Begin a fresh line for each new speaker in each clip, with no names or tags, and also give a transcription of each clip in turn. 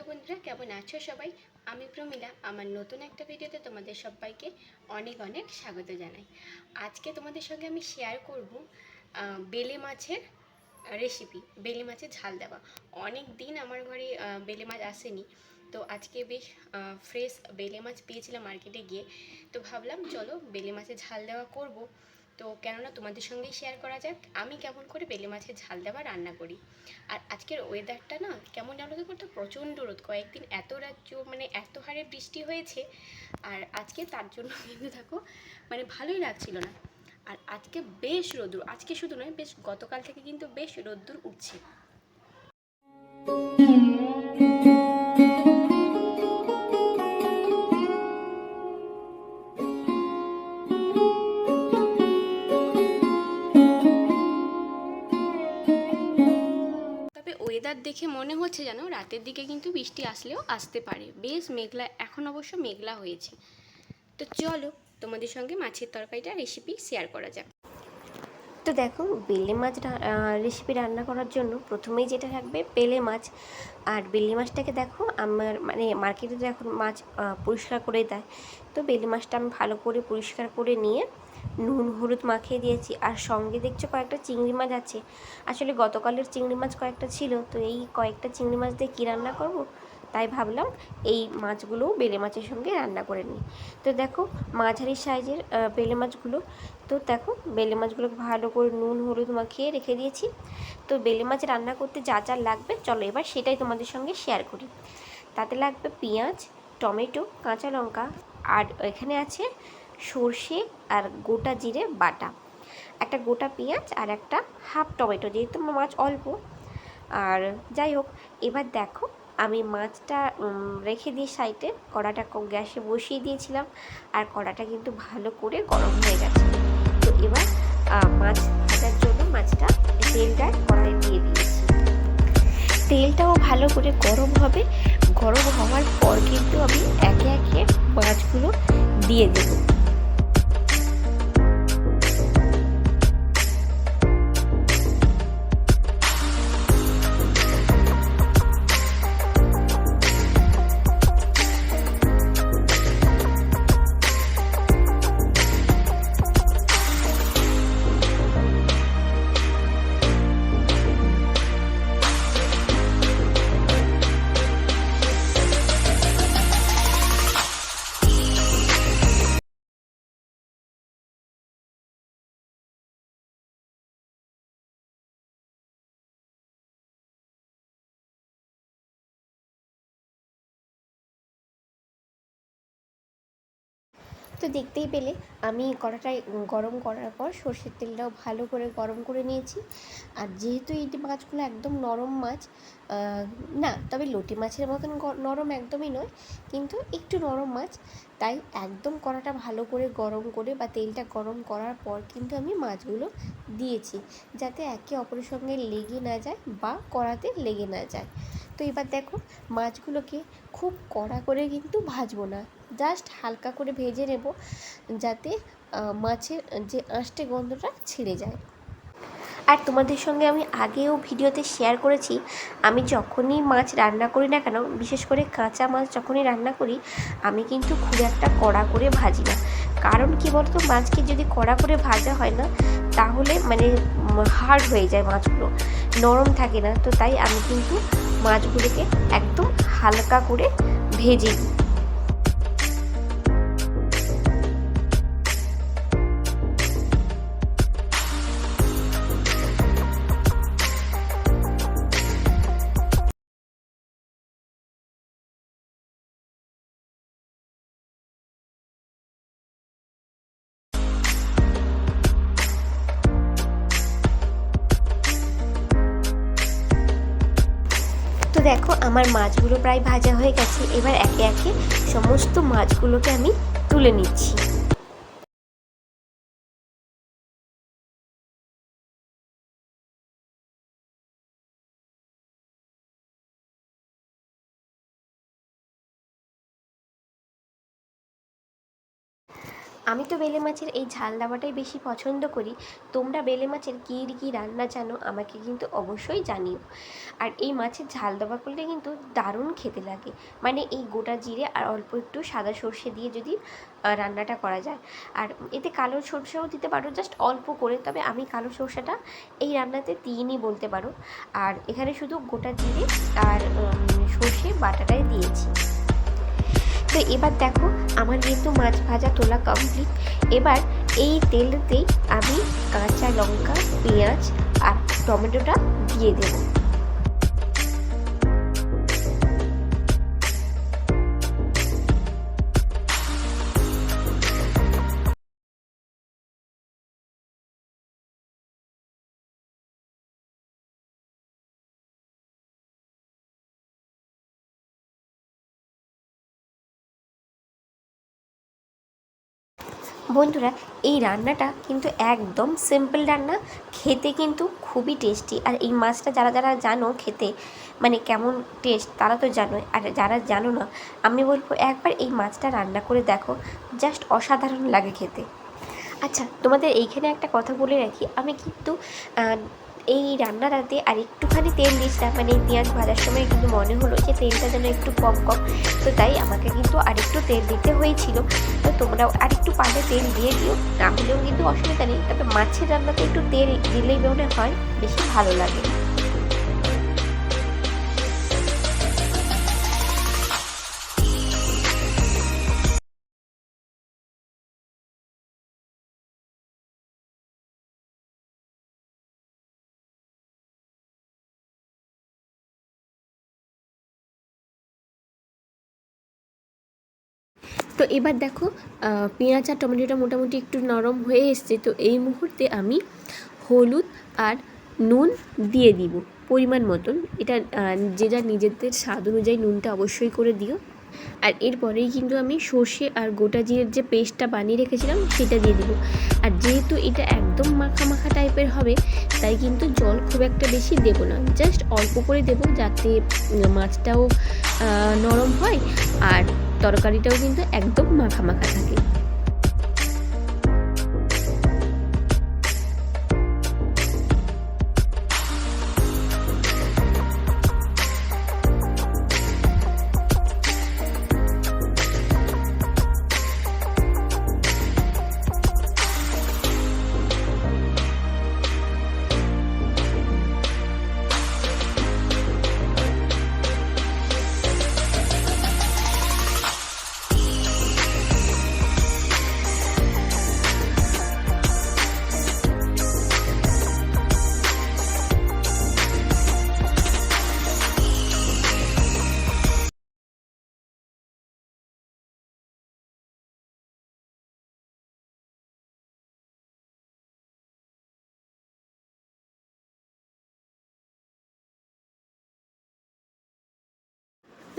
Hello বন্ধুরা, কেমন আছো সবাই? আমি প্রমিলা। আমার নতুন একটা ভিডিওতে তোমাদের সবাইকে অনেক অনেক স্বাগত জানাই। আজকে তোমাদের সঙ্গে আমি শেয়ার করব বেলে মাছের রেসিপি বেলে মাছের ঝাল দেওয়া। অনেক দিন আমার ঘরে বেলে মাছ আসেনি। তো আজকে বেশ ফ্রেশ বেলে মাছ পেয়েছিলাম মার্কেটে গিয়ে। তো ভাবলাম, চলো বেলে মাছের ঝাল দেওয়া করব। তো কেননা তোমাদের সঙ্গেই শেয়ার করা যাক, আমি কেমন করে বেলে মাছের ঝাল দেওয়া রান্না করি। আর আজকের ওয়েদারটা না কেমন জানো তো করতে প্রচণ্ড রোদ। কয়েকদিন এত রাজ্য মানে এত হারে বৃষ্টি হয়েছে, আর আজকে তার জন্য কিন্তু থাকো মানে ভালোই লাগছিল না। আর আজকে বেশ রোদ্দুর, আজকে শুধু নয়, বেশ গতকাল থেকে কিন্তু বেশ রোদ্দুর উঠছে। দেখে মনে হচ্ছে যেন রাতের দিকে কিন্তু বৃষ্টি আসলেও আসতে পারে। বেশ মেঘলা, এখন অবশ্য মেঘলা হয়েছে। তো চলো তোমাদের সঙ্গে মাছের তরকারিটা রেসিপি শেয়ার করা যাক।
তো দেখো, বেলে মাছ রেসিপি রান্না করার জন্য প্রথমেই যেটা থাকবে বেলে মাছ। আর বেলে মাছটাকে দেখো, আমার মানে মার্কেটে এখন মাছ পরিষ্কার করে দেয়, তো বেলে মাছটা আমি ভালো করে পরিষ্কার করে নিয়ে নুন, হলুদ মাখিয়ে দিয়েছি। আর সঙ্গে দেখছ কয়েকটা চিংড়ি মাছ আছে। আসলে গতকালের চিংড়ি মাছ কয়েকটা ছিল, তো এই কয়েকটা চিংড়ি মাছ দিয়ে কী রান্না করব? তাই ভাবলাম এই মাছগুলোও বেলে মাছের সঙ্গে রান্না করে নিই। তো দেখো, মাঝারি সাইজের বেলে মাছগুলো। তো দেখো, বেলে মাছগুলোকে ভালো করে নুন, হলুদ মাখিয়ে রেখে দিয়েছি। তো বেলে মাছ রান্না করতে যা যা লাগবে, চলো এবার সেটাই তোমাদের সঙ্গে শেয়ার করি। তাতে লাগবে পেঁয়াজ, টমেটো, কাঁচা লঙ্কা, আর এখানে আছে সর্ষে আর গোটা জিরে বাটা। একটা গোটা পেঁয়াজ আর একটা হাফ টমেটো, যেহেতু মাছ অল্প। আর যাই হোক, এবার দেখো, আমি মাছটা রেখে দিয়ে সাইডে কড়াটা গ্যাসে বসিয়ে দিয়েছিলাম। আর কড়াটা কিন্তু ভালো করে গরম হয়ে গেছে। তো এবার মাছ ভাজার জন্য মাছটা তেলটা কড়াই দিয়ে দিয়েছি। তেলটাও ভালো করে গরম হবে। গরম হওয়ার পর কিন্তু আমি একে একে মাছগুলো দিয়ে দেবো। তো দেখতেই পেলে। আমি কড়াটায় গরম করার পর সর্ষের তেলটাও ভালো করে গরম করে নিয়েছি। আর যেহেতু এই মাছগুলো একদম নরম মাছ না, তবে লটি মাছের মতন নরম একদমই নয়, কিন্তু একটু নরম মাছ। তাই একদম কড়াটা ভালো করে গরম করে বা তেলটা গরম করার পর কিন্তু আমি মাছগুলো দিয়েছি, যাতে একে অপরের সঙ্গে লেগে না যায় বা কড়াতে লেগে না যায়। তো এবার দেখো, মাছগুলোকে খুব কড়া করে কিন্তু ভাজবো না। জাস্ট হালকা করে ভেজে নেব যাতে মাছের যে আঁশটে গন্ধটা ছিঁড়ে যায়। আর তোমাদের সঙ্গে আমি আগেও ভিডিওতে শেয়ার করেছি, আমি যখনই মাছ রান্না করি না কেন, বিশেষ করে কাঁচা মাছ যখনই রান্না করি, আমি কিন্তু খুব একটা কড়া করে ভাজি না। কারণ কি বলতো, মাছকে যদি কড়া করে ভাজা হয় না, তাহলে মানে হার্ড হয়ে যায় মাছগুলো, নরম থাকে না। তো তাই আমি কিন্তু মাছগুলোকে একদম হালকা করে ভেজে নিই। তো দেখো, আমার মাছগুলো প্রায় ভাজা হয়ে গেছে। এবার একে একে সমস্ত মাছগুলোকে আমি তুলে নিচ্ছি।
আমি তো বেলে মাছের এই ঝাল দেওয়াটাই বেশি পছন্দ করি। তোমরা বেলে মাছের কী কী রান্না জানো আমাকে কিন্তু অবশ্যই জানিও। আর এই মাছের ঝাল দেওয়া করলে কিন্তু দারুণ খেতে লাগে। মানে এই গোটা জিরে আর অল্প একটু সাদা সর্ষে দিয়ে যদি রান্নাটা করা যায়। আর এতে কালো সর্ষেও দিতে পারো, জাস্ট অল্প করে। তবে আমি কালো সর্ষেটা এই রান্নাতে দিইনি বলতে পারো। আর এখানে শুধু গোটা জিরে আর সর্ষে, বাটাটাই এবার দেখো, আমার কিন্তু মাছ ভাজা তোলা কমপ্লিট এবার এই তেলতেই আমি কাঁচা লঙ্কা, পেঁয়াজ আর টমেটোটা দিয়ে দেবো। বন্ধুরা, এই রান্নাটা কিন্তু একদম সিম্পল রান্না। খেতে কিন্তু খুবই টেস্টি আর এই মাছটা যারা যারা জানো খেতে মানে কেমন টেস্ট তারা তো জানো আর যারা জানো না, আমি বলব একবার এই মাছটা রান্না করে দেখো। জাস্ট অসাধারণ লাগে খেতে। আচ্ছা তোমাদের এইখানে একটা কথা বলে রাখি। আমি কিন্তু এই রান্নাটাতে আর একটুখানি তেল দিয়েছিলাম। মানে পেঁয়াজ ভাজার সময় কিন্তু মনে হলো যে তেলটা যেন একটু কম কম। তো তাই আমাকে কিন্তু আরেকটু তেল দিতে হয়েছিল। তো তোমরাও আরেকটু পালে তেল দিয়ে দিও, না হলেও কিন্তু অসুবিধা নেই। তবে মাছের রান্নাতে একটু তেল দিলেই মনে হয় বেশি ভালো লাগে।
তো এবার দেখো পেঁয়াজ আর টমেটোটা মোটামুটি একটু নরম হয়ে এসছে, তো এই মুহূর্তে আমি হলুদ আর নুন দিয়ে দিব পরিমাণ মতন। এটা যে যার নিজেদের স্বাদ অনুযায়ী নুনটা অবশ্যই করে দিও। আর এরপরেই কিন্তু আমি সর্ষে আর গোটা জিরের যে পেস্টটা বানিয়ে রেখেছিলাম, সেটা দিয়ে দিব। আর যেহেতু এটা একদম মাখা মাখা টাইপের হবে, তাই কিন্তু জল খুব একটা বেশি দেবো না। জাস্ট অল্প করে দেবো যাতে মাছটাও নরম হয়। আর তরকারিটাও কিন্তু একদম মাখা মাখা থাকে।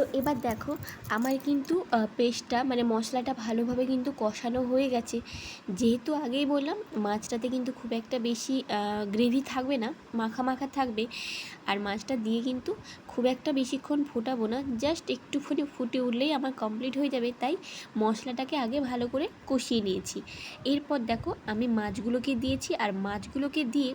তো এবার দেখো, আমার কিন্তু পেস্টটা মানে মশলাটা ভালোভাবে কিন্তু কষানো হয়ে গেছে। যেহেতু আগেই বললাম, মাছটাতে কিন্তু খুব একটা বেশি গ্রেভি থাকবে না, মাখা মাখা থাকবে। আর মাছটা দিয়ে কিন্তু খুব একটা বেশিক্ষণ ফোটাবো না জাস্ট একটুখানি ফুটে উঠলেই আমার কমপ্লিট হয়ে যাবে। তাই মশলাটাকে আগে ভালো করে কষিয়ে নিয়েছি। এরপর দেখো, আমি মাছগুলোকে দিয়েছি। আর মাছগুলোকে দিয়ে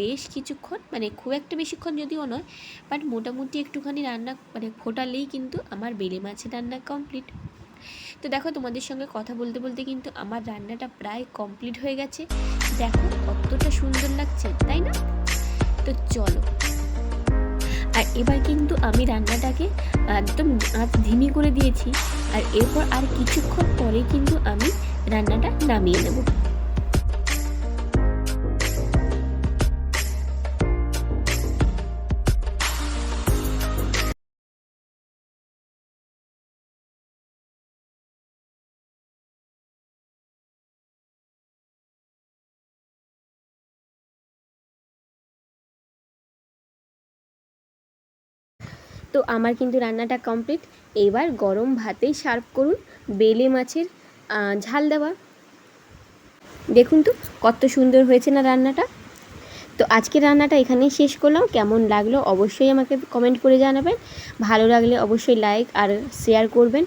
বেশ কিছুক্ষণ মানে খুব একটা বেশিক্ষণ যদিও নয় বাট মোটামুটি একটুখানি রান্না মানে ফোটালেই কিন্তু আমার বেলে মাছের রান্না কমপ্লিট তো দেখো তোমাদের সঙ্গে কথা বলতে বলতে কিন্তু আমার রান্নাটা প্রায় কমপ্লিট হয়ে গেছে। দেখো কতটা সুন্দর লাগছে, তাই না? তো চলো। আর এবার কিন্তু আমি রান্নাটাকে একদম আঁচ ধিমি করে দিয়েছি, আর এরপর আর কিছুক্ষণ পরে কিন্তু আমি রান্নাটা নামিয়ে নেব। তো আমার কিন্তু রান্নাটা কমপ্লিট এবার গরম ভাতেই সার্ভ করুন বেলে মাছের ঝাল দেওয়া। দেখুন তো কত সুন্দর হয়েছে না রান্নাটা। তো আজকে রান্নাটা এখানেই শেষ করলাম। কেমন লাগল অবশ্যই আমাকে কমেন্ট করে জানাবেন। ভালো লাগলে অবশ্যই লাইক আর শেয়ার করবেন।